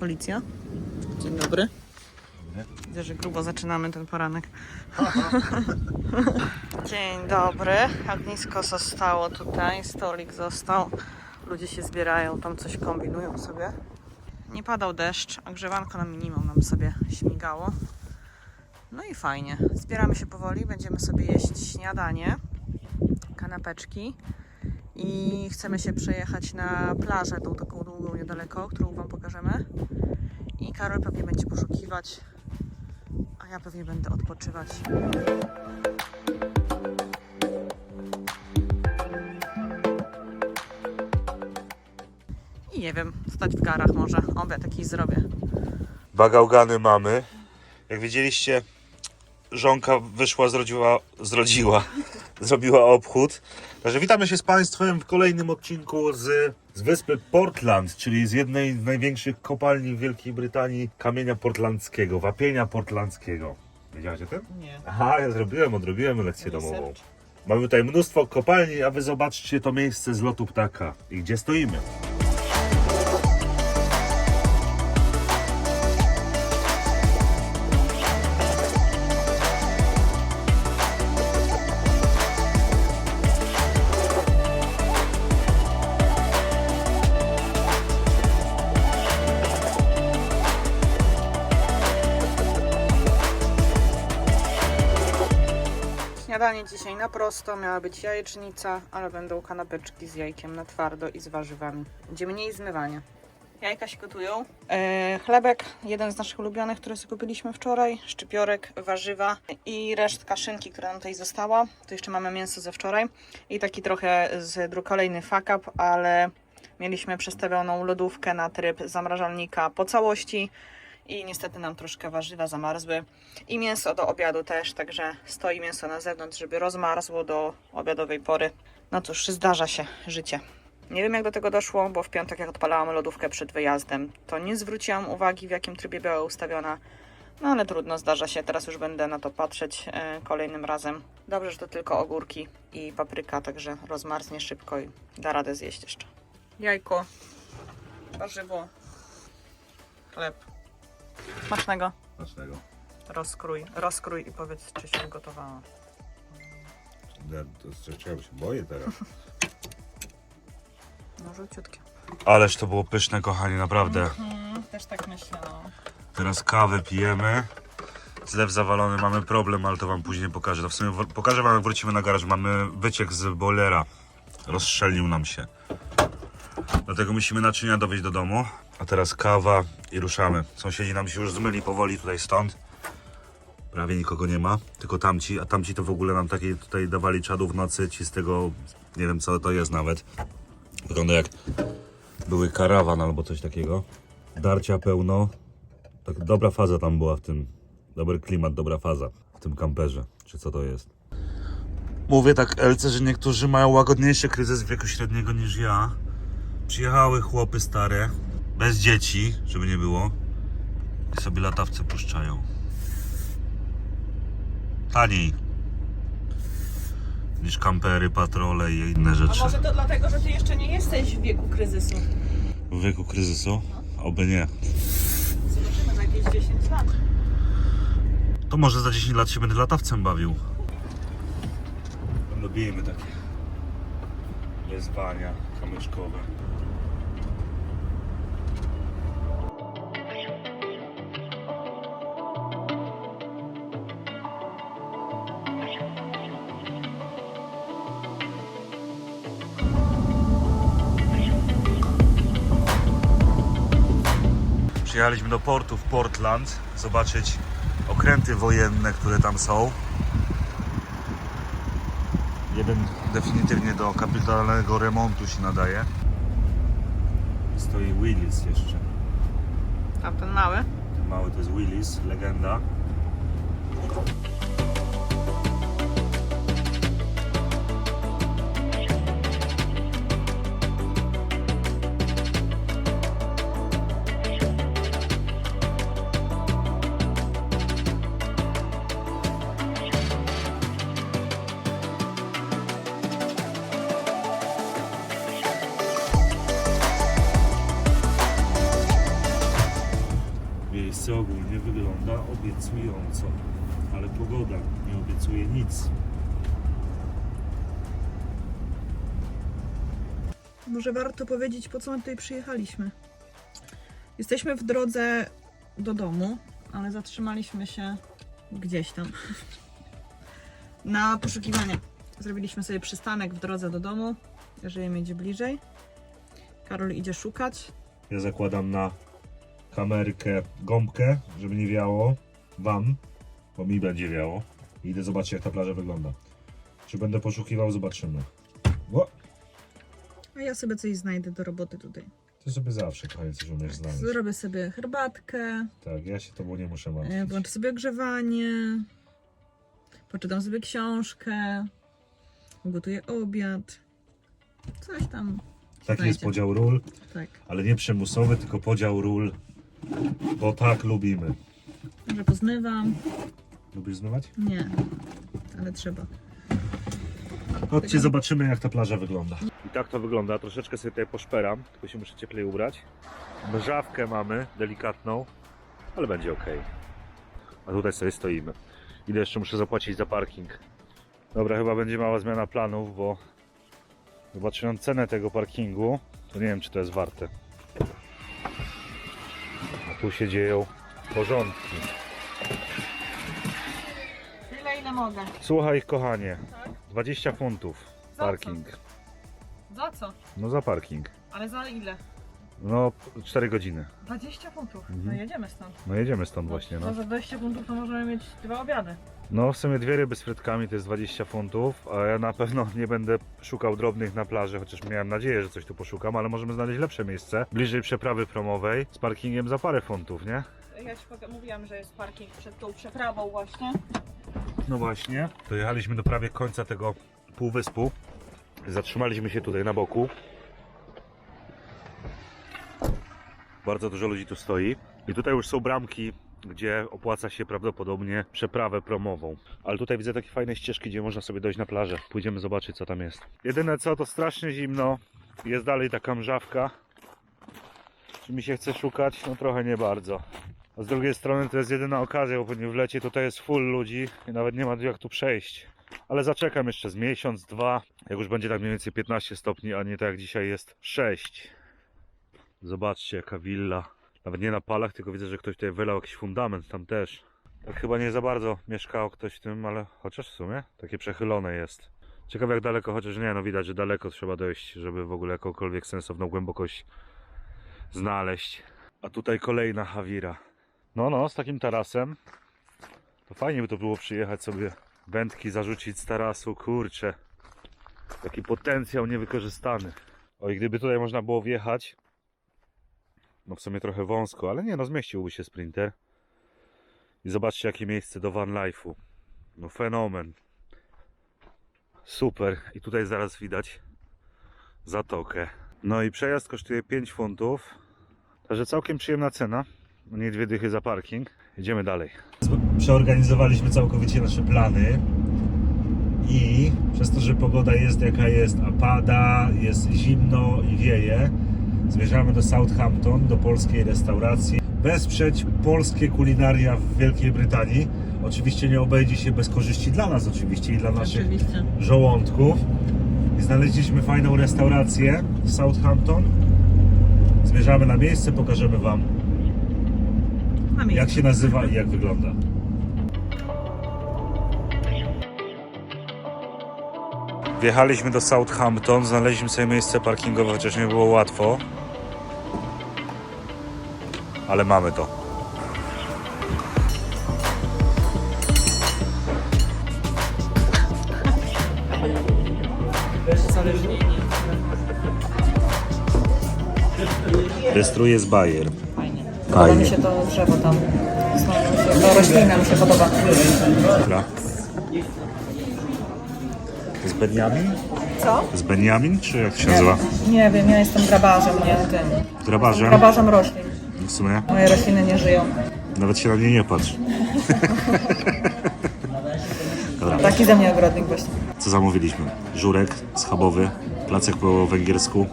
Policja. Dzień dobry. Widzę, że grubo zaczynamy ten poranek. Dzień dobry. Ognisko zostało tutaj, stolik został. Ludzie się zbierają, tam coś kombinują sobie. Nie padał deszcz, a grzewanko na minimum nam sobie śmigało. No i fajnie. Zbieramy się powoli, będziemy sobie jeść śniadanie, kanapeczki i chcemy się przejechać na plażę, tą taką długą niedaleko, którą Wam pokażemy. I Karol pewnie będzie poszukiwać, a ja pewnie będę odpoczywać. I nie wiem, stać w garach może, obiad jakiś zrobię. Bagałgany mamy. Jak widzieliście, żonka wyszła, zrodziła, zrodziła, zrobiła obchód. Także witamy się z Państwem w kolejnym odcinku z, z wyspy Portland, czyli z jednej z największych kopalni w Wielkiej Brytanii kamienia portlandzkiego, wapienia portlandzkiego. Wiedziałeś o tym? Nie. Aha, ja zrobiłem, odrobiłem lekcję domową. Mamy tutaj mnóstwo kopalni, a wy zobaczcie to miejsce z lotu ptaka i gdzie stoimy. Śniadanie dzisiaj na prosto, miała być jajecznica, ale będą kanapeczki z jajkiem na twardo i z warzywami. Będzie mniej zmywania. Jajka się gotują. E, chlebek, jeden z naszych ulubionych, który sobie kupiliśmy wczoraj. Szczypiorek, warzywa i resztka szynki, która nam tutaj została. Tu jeszcze mamy mięso ze wczoraj. I taki trochę z dru- kolejny fuck up, ale mieliśmy przestawioną lodówkę na tryb zamrażalnika po całości. I niestety nam troszkę warzywa zamarzły. I mięso do obiadu też, także stoi mięso na zewnątrz, żeby rozmarzło do obiadowej pory. No cóż, zdarza się życie. Nie wiem jak do tego doszło, bo w piątek jak odpalałam lodówkę przed wyjazdem, to nie zwróciłam uwagi w jakim trybie była ustawiona. No ale trudno, zdarza się. Teraz już będę na to patrzeć e, kolejnym razem. Dobrze, że to tylko ogórki i papryka, także rozmarznie szybko i da radę zjeść jeszcze. Jajko, warzywo, chleb. Smacznego. Dlaczego? Rozkrój, rozkrój i powiedz, czy się ugotowała. Ja to czego się boję teraz. No żółciutkie. Ależ to było pyszne, kochani, naprawdę. Mm, też tak myślę, no. Teraz kawę pijemy. Zlew zawalony, mamy problem, ale to wam później pokażę. To w sumie w- pokażę wam, jak wrócimy na garaż. Mamy wyciek z boilera. Rozstrzelił nam się. Dlatego musimy naczynia dowieźć do domu. A teraz kawa i ruszamy. Sąsiedzi nam się już zmyli powoli tutaj stąd. Prawie nikogo nie ma, tylko tamci, a tamci to w ogóle nam takie tutaj dawali czadu w nocy, ci z tego, nie wiem co to jest nawet. Wygląda jak były karawan albo coś takiego. Darcia pełno. Tak dobra faza tam była w tym. Dobry klimat, dobra faza w tym kamperze. Czy co to jest? Mówię tak Elce, że niektórzy mają łagodniejszy kryzys wieku średniego niż ja. Przyjechały chłopy stare, bez dzieci, żeby nie było. I sobie latawce puszczają. Taniej. Niż kampery, patrole i inne rzeczy. to dlatego, że ty jeszcze nie jesteś w wieku kryzysu. W wieku kryzysu? Oby nie. Zobaczymy za jakieś 10 lat. To może za 10 lat się będę latawcem bawił. Lubimy takie wyzwania kamyczkowe. Przyjechaliśmy do portu w Portland zobaczyć okręty wojenne, które tam są. Jeden definitywnie do kapitalnego remontu się nadaje. Stoi Willis jeszcze. Tam ten mały. Ten mały to jest Willis, legenda. Pogoda nie obiecuje nic. Może warto powiedzieć, po co my tutaj przyjechaliśmy. Jesteśmy w drodze do domu, ale zatrzymaliśmy się gdzieś tam na poszukiwania. Zrobiliśmy sobie przystanek w drodze do domu, żeby mieć bliżej. Karol idzie szukać. Ja zakładam na kamerkę gąbkę, żeby nie wiało wam, bo mi będzie wiało. I Idę zobaczyć jak ta plaża wygląda. Czy będę poszukiwał, zobaczymy. O, A ja sobie coś znajdę do roboty tutaj. ty sobie zawsze kochanie coś umiesz znaleźć. Zrobię sobie herbatkę, Tak, ja się tobą nie muszę e, martwić. włączę sobie ogrzewanie, poczytam sobie książkę, ugotuję obiad. Coś tam. Taki jest znajdzie. podział ról, Tak. ale nie przymusowy, tylko podział ról, bo tak lubimy. Może pozmywam? Lubisz zmywać? Nie, ale trzeba. Chodźcie, zobaczymy jak ta plaża wygląda. I tak to wygląda, troszeczkę sobie tutaj poszperam, tylko się muszę cieplej ubrać. Mrzawkę mamy, delikatną, ale będzie ok. A tutaj sobie stoimy. Ile jeszcze muszę zapłacić za parking? Dobra, chyba będzie mała zmiana planów, bo zobaczyłem cenę tego parkingu, to nie wiem czy to jest warte. A tu się dzieją porządki. Ile mogę. Słuchaj kochanie, Tak? 20 funtów Za parking. Za co? No za parking. Ale za ile? No 4 godziny. 20 funtów. Mhm. No jedziemy stąd. No jedziemy stąd właśnie, no. Za 20 funtów to możemy mieć dwa obiady. No w sumie dwie ryby z frytkami to jest 20 funtów, a ja na pewno nie będę szukał drobnych na plaży, chociaż miałem nadzieję, że coś tu poszukam, ale możemy znaleźć lepsze miejsce, bliżej przeprawy promowej, z parkingiem za parę funtów, nie? Ja ci mówiłam, że jest parking przed tą przeprawą właśnie. No właśnie. Dojechaliśmy do prawie końca tego półwyspu. Zatrzymaliśmy się tutaj na boku. Bardzo dużo ludzi tu stoi. I tutaj już są bramki, gdzie opłaca się prawdopodobnie przeprawę promową. Ale tutaj widzę takie fajne ścieżki, gdzie można sobie dojść na plażę. Pójdziemy zobaczyć, co tam jest. Jedyne co, to strasznie zimno. Jest dalej taka mrzawka. Czy mi się chce szukać? No trochę nie bardzo. A z drugiej strony to jest jedyna okazja, bo pewnie w lecie tutaj jest full ludzi i nawet nie ma jak tu przejść. Ale zaczekam jeszcze z miesiąc, dwa, jak już będzie tak mniej więcej 15 stopni, a nie tak jak dzisiaj jest 6. Zobaczcie jaka willa. Nawet nie na palach, tylko widzę, że ktoś tutaj wylał jakiś fundament tam też. Tak chyba nie za bardzo mieszkał ktoś w tym, ale chociaż w sumie takie przechylone jest. Ciekawe jak daleko, chociaż nie, no widać, że daleko trzeba dojść, żeby w ogóle jakąkolwiek sensowną głębokość znaleźć. A tutaj kolejna Hawira. No, no, z takim tarasem. To fajnie by to było przyjechać sobie wędki zarzucić z tarasu, kurczę. Taki potencjał niewykorzystany. Oj, gdyby tutaj można było wjechać. No w sumie trochę wąsko, ale nie, no zmieściłby się sprinter. I zobaczcie jakie miejsce do van life'u. No fenomen. Super. I tutaj zaraz widać zatokę. No i przejazd kosztuje 5 funtów. Także całkiem przyjemna cena. Nie dwie dychy za parking. Jedziemy dalej. Przeorganizowaliśmy całkowicie nasze plany. I przez to, że pogoda jest jaka jest, a pada, jest zimno i wieje, zmierzamy do Southampton, do polskiej restauracji. Wesprzeć polskie kulinaria w Wielkiej Brytanii. Oczywiście nie obejdzie się bez korzyści dla nas oczywiście i dla naszych Oczywiście. żołądków. I znaleźliśmy fajną restaurację w Southampton. Zmierzamy na miejsce, pokażemy Wam Na miejscu. jak się nazywa i jak wygląda. Wjechaliśmy do Southampton, znaleźliśmy sobie miejsce parkingowe, chociaż nie było łatwo. Ale mamy to. Destruje z Bayer. Fajnie. Podoba mi się to drzewo tam. To roślina mi się podoba. Dobra. Z Benjamin? Co? Z Benjamin, czy jak to się nazywa? Nie wiem, ja jestem grabarzem, nie tym. Grabarzem? Grabarzem roślin. W sumie Moje rośliny nie żyją. nawet się na mnie nie patrz. Taki ze mnie ogrodnik właśnie. co zamówiliśmy? Żurek schabowy, placek po węgiersku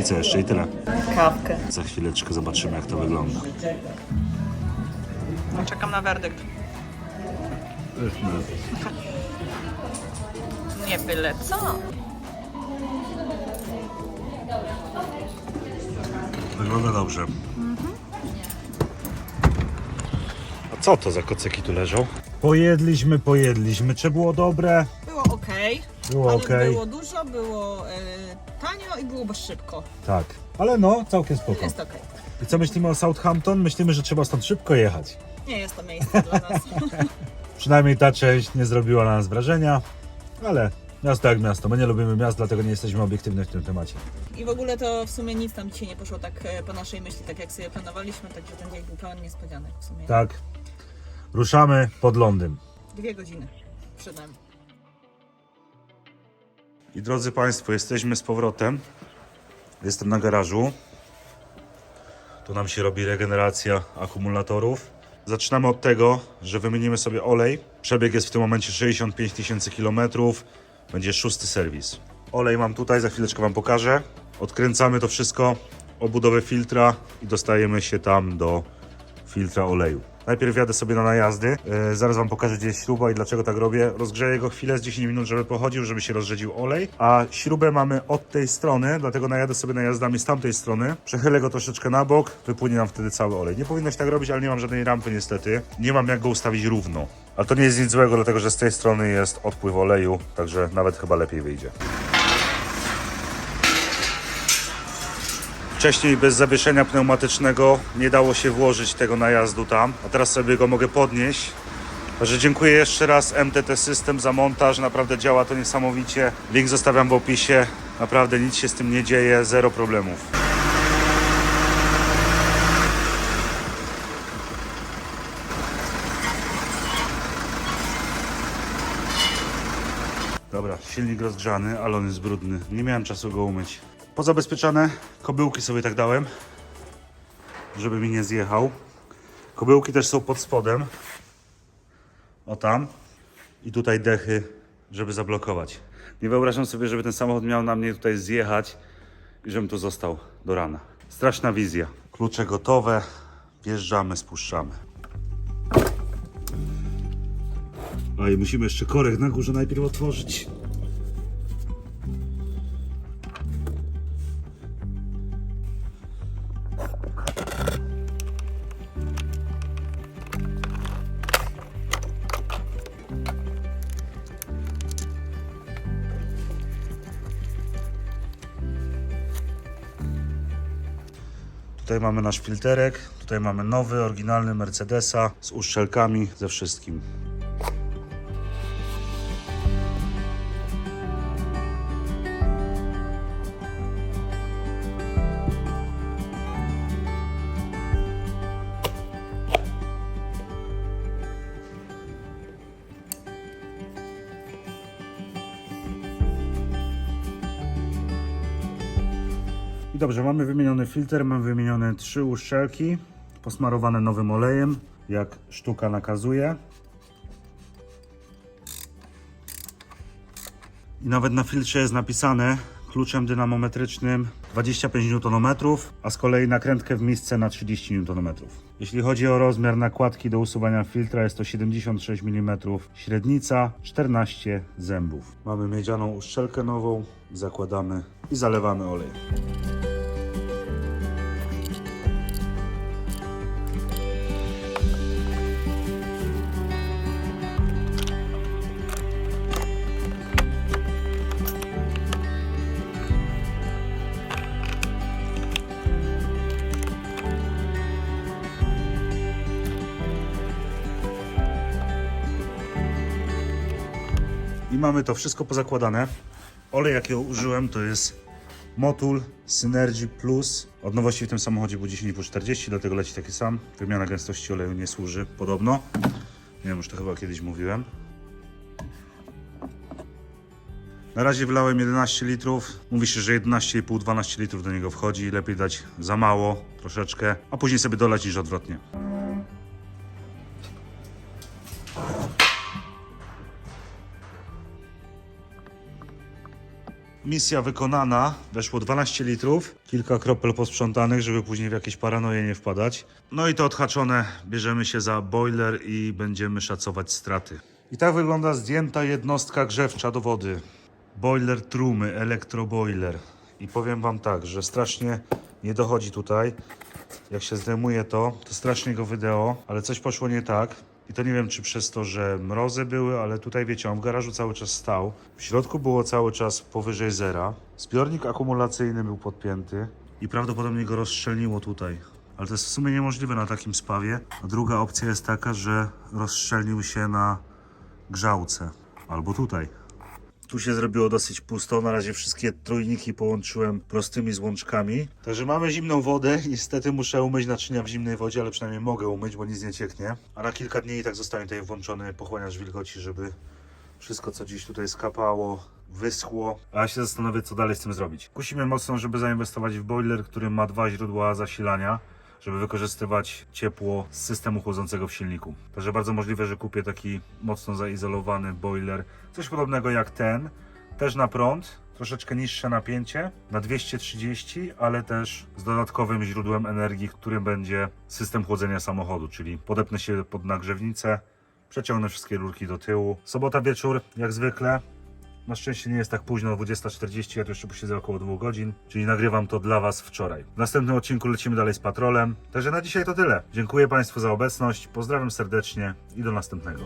i co jeszcze? I tyle. Kawkę. Za chwileczkę zobaczymy jak to wygląda. No, czekam na werdykt. Nie byle co. Wygląda dobrze. A co to za kocyki tu leżą? Pojedliśmy, pojedliśmy. Czy było dobre? Było ok. Było ok. Było dużo, było e, tanio i było szybko. Tak. Ale no, całkiem spoko. Jest ok. I co myślimy o Southampton? Myślimy, że trzeba stąd szybko jechać. Nie jest to miejsce dla nas. Przynajmniej ta część nie zrobiła na nas wrażenia, ale miasto jak miasto. My nie lubimy miast, dlatego nie jesteśmy obiektywni w tym temacie. I w ogóle to w sumie nic tam dzisiaj nie poszło tak e, po naszej myśli, tak jak sobie planowaliśmy, także ten dzień był pełen niespodzianek w sumie. Tak. Ruszamy pod Londyn. Dwie godziny przed nami. I drodzy Państwo, jesteśmy z powrotem. Jestem na garażu. Tu nam się robi regeneracja akumulatorów. Zaczynamy od tego, że wymienimy sobie olej. Przebieg jest w tym momencie 65 tysięcy kilometrów. Będzie szósty serwis. Olej mam tutaj, za chwileczkę Wam pokażę. Odkręcamy to wszystko, obudowę filtra i dostajemy się tam do filtra oleju. Najpierw jadę sobie na najazdy, yy, zaraz Wam pokażę gdzie jest śruba i dlaczego tak robię. Rozgrzeję go chwilę z 10 minut, żeby pochodził, żeby się rozrzedził olej, a śrubę mamy od tej strony, dlatego najadę sobie najazdami z tamtej strony. Przechylę go troszeczkę na bok, wypłynie nam wtedy cały olej. Nie powinno się tak robić, ale nie mam żadnej rampy niestety. Nie mam jak go ustawić równo. Ale to nie jest nic złego, dlatego że z tej strony jest odpływ oleju, także nawet chyba lepiej wyjdzie. Wcześniej bez zawieszenia pneumatycznego nie dało się włożyć tego najazdu tam, a teraz sobie go mogę podnieść. Także dziękuję jeszcze raz MTT System za montaż, naprawdę działa to niesamowicie. Link zostawiam w opisie, naprawdę nic się z tym nie dzieje, zero problemów. Dobra, silnik rozgrzany, ale on jest brudny. Nie miałem czasu go umyć. Pozabezpieczane kobyłki sobie tak dałem, żeby mi nie zjechał. Kobyłki też są pod spodem. O tam. I tutaj dechy, żeby zablokować. Nie wyobrażam sobie, żeby ten samochód miał na mnie tutaj zjechać i żebym tu został do rana. Straszna wizja. Klucze gotowe. Wjeżdżamy, spuszczamy. A i musimy jeszcze korek na górze najpierw otworzyć. Tutaj mamy nasz filterek, tutaj mamy nowy, oryginalny Mercedesa z uszczelkami, ze wszystkim. Dobrze, mamy wymieniony filtr, mamy wymienione trzy uszczelki, posmarowane nowym olejem, jak sztuka nakazuje. I nawet na filtrze jest napisane kluczem dynamometrycznym 25 Nm, a z kolei nakrętkę w miejsce na 30 Nm. Jeśli chodzi o rozmiar nakładki do usuwania filtra, jest to 76 mm średnica, 14 zębów. Mamy miedzianą uszczelkę nową, zakładamy i zalewamy olej. I mamy to wszystko pozakładane. Olej jakiego użyłem to jest Motul Synergy Plus. Od nowości w tym samochodzie był 10,40, dlatego leci taki sam. Wymiana gęstości oleju nie służy, podobno. Nie wiem, już to chyba kiedyś mówiłem. Na razie wlałem 11 litrów. Mówi się, że 11,5-12 litrów do niego wchodzi. Lepiej dać za mało, troszeczkę, a później sobie dolać niż odwrotnie. Misja wykonana. Weszło 12 litrów, kilka kropel posprzątanych, żeby później w jakieś paranoje nie wpadać. No i to odhaczone, bierzemy się za boiler i będziemy szacować straty. I tak wygląda zdjęta jednostka grzewcza do wody. Boiler trumy, elektroboiler. I powiem wam tak, że strasznie nie dochodzi tutaj. Jak się zdejmuje to, to strasznie go wydeo, ale coś poszło nie tak. I to nie wiem, czy przez to, że mrozy były, ale tutaj wiecie, on w garażu cały czas stał. W środku było cały czas powyżej zera. Zbiornik akumulacyjny był podpięty i prawdopodobnie go rozszczelniło tutaj. Ale to jest w sumie niemożliwe na takim spawie. A druga opcja jest taka, że rozszczelnił się na grzałce. Albo tutaj. Tu się zrobiło dosyć pusto. Na razie wszystkie trójniki połączyłem prostymi złączkami. Także mamy zimną wodę. Niestety muszę umyć naczynia w zimnej wodzie, ale przynajmniej mogę umyć, bo nic nie cieknie. A na kilka dni i tak zostanie tutaj włączony pochłaniacz wilgoci, żeby wszystko, co dziś tutaj skapało, wyschło. A ja się zastanowię, co dalej z tym zrobić. Kusimy mocno, żeby zainwestować w boiler, który ma dwa źródła zasilania żeby wykorzystywać ciepło z systemu chłodzącego w silniku. Także bardzo możliwe, że kupię taki mocno zaizolowany boiler, coś podobnego jak ten, też na prąd, troszeczkę niższe napięcie, na 230, ale też z dodatkowym źródłem energii, którym będzie system chłodzenia samochodu, czyli podepnę się pod nagrzewnicę, przeciągnę wszystkie rurki do tyłu. Sobota wieczór, jak zwykle, na szczęście nie jest tak późno, 20.40, ja tu jeszcze posiedzę około 2 godzin, czyli nagrywam to dla Was wczoraj. W następnym odcinku lecimy dalej z patrolem. Także na dzisiaj to tyle. Dziękuję Państwu za obecność, pozdrawiam serdecznie i do następnego.